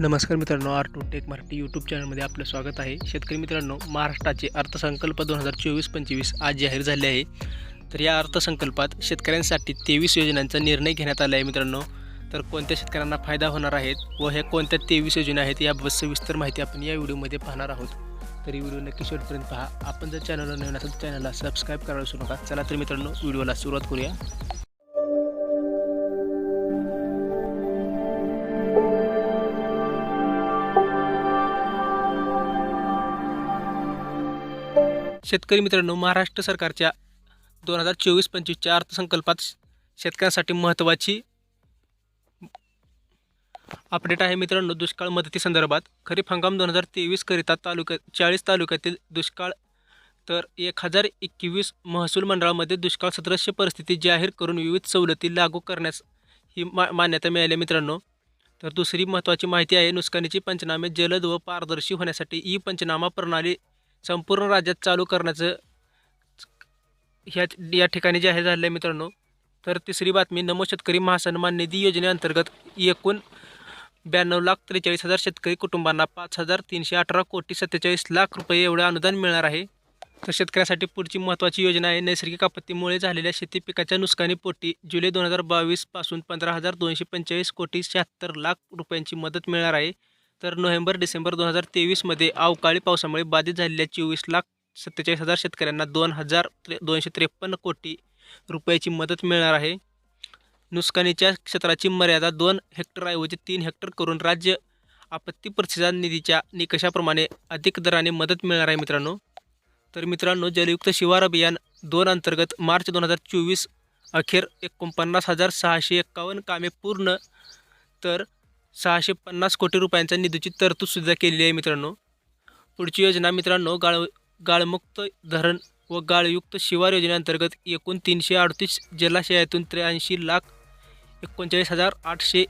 नमस्कार मित्रांनो R two tech Marathi YouTube चॅनलमध्ये आपलं स्वागत आहे. शेतकरी मित्रांनो महाराष्ट्राचे अर्थसंकल्प दोन हजार चोवीस पंचवीस आज जाहीर झाले आहे. तर या अर्थसंकल्पात शेतकऱ्यांसाठी तेवीस योजनांचा निर्णय घेण्यात आला आहे मित्रांनो. तर कोणत्या शेतकऱ्यांना फायदा होणार आहेत व ह्या कोणत्या तेवीस योजना आहेत याबाबत सविस्तर माहिती आपण या व्हिडिओमध्ये पाहणार आहोत. तर ही व्हिडिओ नक्की शेवटपर्यंत पहा. आपण जर चॅनलला नवीन असेल तर चॅनलला सबस्क्राईब करायला विसरू नका. चला तर मित्रांनो व्हिडिओला सुरुवात करूया. शेतकरी मित्रांनो महाराष्ट्र सरकारच्या दोन हजार चोवीस पंचवीसच्या अर्थसंकल्पात शेतकऱ्यांसाठी महत्त्वाची अपडेट आहे मित्रांनो दुष्काळ मदतीसंदर्भात खरीप हंगाम दोन हजार तेवीसकरिता तालुक्यात चाळीस तालुक्यातील दुष्काळ तर एक हजार एकवीस महसूल मंडळामध्ये दुष्काळ सदृश्य परिस्थिती जाहीर करून विविध सवलती लागू करण्यास ही मा मान्यता मिळाली आहे मित्रांनो. तर दुसरी महत्त्वाची माहिती आहे नुकसानीची पंचनामे जलद व पारदर्शी होण्यासाठी ई पंचनामा प्रणाली संपूर्ण राज्यात चालू करण्याचं ह्या या ठिकाणी जाहीर झालं आहे मित्रांनो. तर तिसरी बातमी नमो शेतकरी महासन्मान निधी योजनेअंतर्गत एकूण ब्याण्णव लाख त्रेचाळीस हजार शेतकरी कुटुंबांना पाच हजार तीनशे अठरा कोटी सत्तेचाळीस लाख रुपये एवढं अनुदान मिळणार आहे. तर शेतकऱ्यांसाठी पुढची महत्त्वाची योजना आहे. नैसर्गिक आपत्तीमुळे झालेल्या शेती पिकाच्या नुकसानीपोटी जुलै दोन हजार बावीसपासून पंधरा हजार दोनशे पंचेचाळीस कोटी शहात्तर लाख रुपयांची मदत मिळणार आहे. तर नोव्हेंबर डिसेंबर दोन हजार तेवीसमध्ये अवकाळी पावसामुळे बाधित झालेल्या चोवीस लाख सत्तेचाळीस हजार शेतकऱ्यांना दोन हजार त्रे दोनशे त्रेपन्न कोटी रुपयाची मदत मिळणार आहे. नुकसानीच्या क्षेत्राची मर्यादा दोन हेक्टरऐवजी तीन हेक्टर करून राज्य आपत्ती प्रतिसाद निधीच्या निकषाप्रमाणे अधिक दराने मदत मिळणार आहे मित्रांनो. तर मित्रांनो जलयुक्त शिवार अभियान दोन अंतर्गत मार्च दोन हजार चोवीस अखेर एकोणपन्नास हजार सहाशे एक्कावन्न कामे पूर्ण तर सहाशे पन्नास कोटी रुपयांच्या निधीची तरतूदसुद्धा केलेली आहे मित्रांनो. पुढची योजना मित्रांनो गाळ गाळमुक्त धरण व गाळयुक्त शिवार योजनेअंतर्गत एकूण तीनशे अडतीस जलाशयातून त्र्याऐंशी लाख एकोणचाळीस हजार आठशे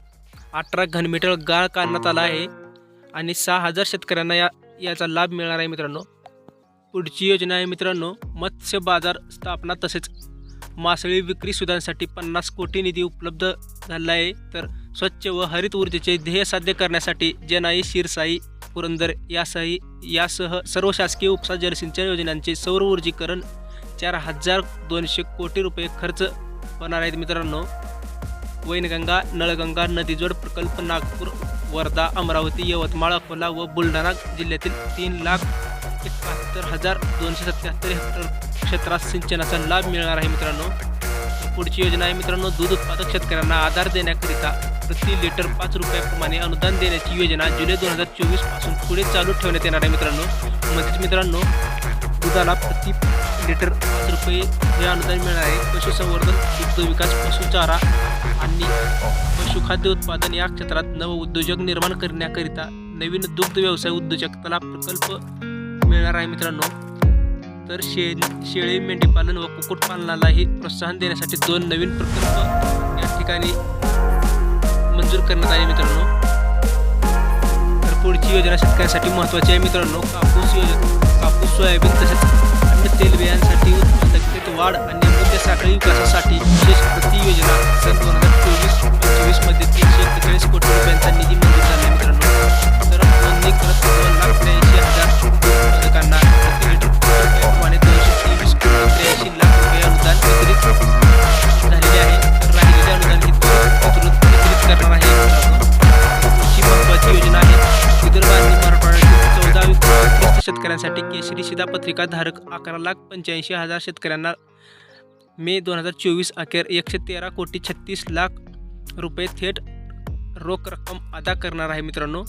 अठरा घनमीटर गाळ काढण्यात आला आहे आणि सहा हजार शेतकऱ्यांना या याचा लाभ मिळणार आहे मित्रांनो. पुढची योजना आहे मित्रांनो मत्स्य बाजार स्थापना तसेच मासळी विक्री सुधारण्यासाठी पन्नास कोटी निधी उपलब्ध झाला आहे. तर स्वच्छ व हरित ऊर्जेचे ध्येय साध्य करण्यासाठी जनाई शिरसाई पुरंदर यासाई यासह सर्व शासकीय उपसा जलसिंचन योजनांचे सौर ऊर्जीकरण चार हजार दोनशे कोटी रुपये खर्च होणार आहेत मित्रांनो. वैनगंगा नळगंगा नदीजोड प्रकल्प नागपूर वर्धा अमरावती यवतमाळ अकोला व बुलढाणा जिल्ह्यातील तीन लाख एकाहत्तर हजार दोनशे सत्याहत्तर हेक्टर क्षेत्रात सिंचनाचा लाभ मिळणार आहे मित्रांनो. पुढची योजना आहे मित्रांनो दूध उत्पादक शेतकऱ्यांना आधार देण्याकरिता प्रति लिटर पाच रुपयाप्रमाणे अनुदान देण्याची योजना जुलै दोन हजार चोवीसपासून पुढे चालू ठेवण्यात येणार आहे मित्रांनो. मध्येच मित्रांनो दुधाला प्रति लिटर पाच रुपये हे अनुदान मिळणार आहे. पशुसंवर्धन दुग्ध विकास पशुचारा आणि पशुखाद्य उत्पादन या क्षेत्रात नव उद्योजक निर्माण करण्याकरिता नवीन दुग्ध व्यवसाय उद्योजकताला प्रकल्प मिळणार आहे मित्रांनो. तर शे शेळी मेंढीपालन व कुक्कुटपालनालाही प्रोत्साहन देण्यासाठी दोन नवीन प्रकल्प या ठिकाणी मंजूर करण्यात आली मित्रांनो. तर पुढची योजना शेतकऱ्यांसाठी महत्त्वाची आहे मित्रांनो. कापूस योजना कापूस सोयाबीन तसेच अन्य तेलबियांसाठी उत्पादकतेत वाढ आणि मूल्य साखळी विकासासाठी विशेष प्रति योजना सन दोन हजार चोवीस पंचवीसमध्ये शेतकऱ्यांसाठी केशरी शिधापत्रिका धारक अकरा लाख पंच्याऐंशी हजार शेतकऱ्यांना मे दोन हजार चोवीस अखेर एकशे तेरा कोटी छत्तीस लाख रुपये थेट रोख रक्कम अदा करणार आहे मित्रांनो.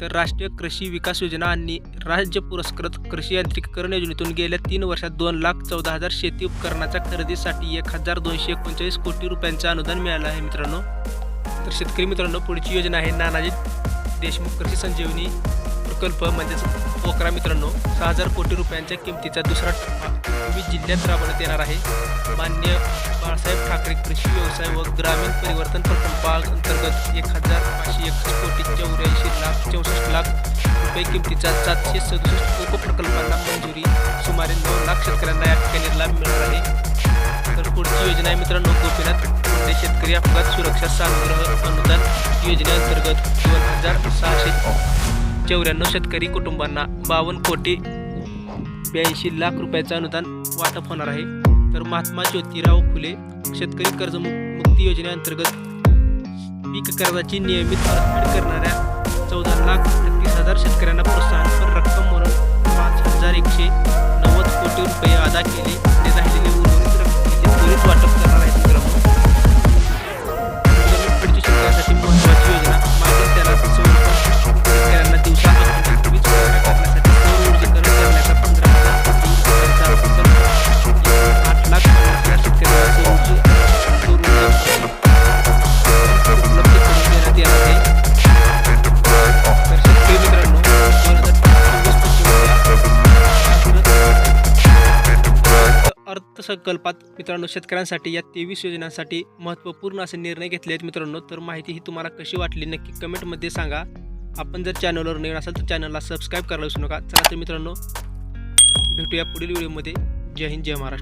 तर राष्ट्रीय कृषी विकास योजना आणि राज्य पुरस्कृत कृषी यांत्रिकीकरण योजनेतून गेल्या तीन वर्षात दोन लाख चौदा हजार शेती उपकरणाच्या खरेदीसाठी एक हजार दोनशे एकोणचाळीस कोटी रुपयांचं अनुदान मिळालं आहे मित्रांनो. तर शेतकरी मित्रांनो पुढची योजना आहे नानाजी देशमुख कृषी संजीवनी. प्रकल्प म्हणजेच पोकरा मित्रांनो सहा हजार कोटी रुपयांच्या किमतीचा दुसरा टप्पा जिल्ह्यात राबवण्यात येणार आहे. मान्य बाळासाहेब ठाकरे कृषी व्यवसाय व ग्रामीण परिवर्तन प्रकल्पाअंतर्गत एक हजार पाचशे एकतीस कोटी चौऱ्याऐंशी लाख चौसष्ट लाख रुपये किमतीचा सातशे सदुसष्ट उपप्रकल्पांना मंजुरी. सुमारे नऊ लाख शेतकऱ्यांना या ठिकाणी लाभ मिळणार आहे. तर पुढची योजना आहे मित्रांनो गोपीनाथ मुंडे शेतकरी अपघात सुरक्षा सानुग्रह अनुदान योजनेअंतर्गत दोन हजार सहाशे चौऱ्याण्णव शेतकरी कुटुंबांना बावन्न कोटी ब्याऐंशी लाख रुपयाचं अनुदान वाटप होणार आहे. तर महात्मा ज्योतिराव फुले शेतकरी कर्ज मुक्ती योजनेअंतर्गत पीक कर्जाची नियमित परतफेड करणाऱ्या चौदा लाख छत्तीस हजार शेतकऱ्यांना प्रोत्साहनपर रक्कम म्हणून पाच हजार एकशे नव्वद कोटी रुपये अदा केले. अर्थसंकल्पात मित्रांनो शेतकऱ्यांसाठी या तेवीस योजनांसाठी महत्त्वपूर्ण असे निर्णय घेतले आहेत मित्रांनो. तर माहिती ही तुम्हाला कशी वाटली नक्की कमेंटमध्ये सांगा. आपण जर चॅनलवर नवीन असाल तर चॅनलला सबस्क्राईब करायला विसरू नका. चला तर मित्रांनो भेटूया पुढील व्हिडिओमध्ये जय हिंद जय महाराष्ट्र.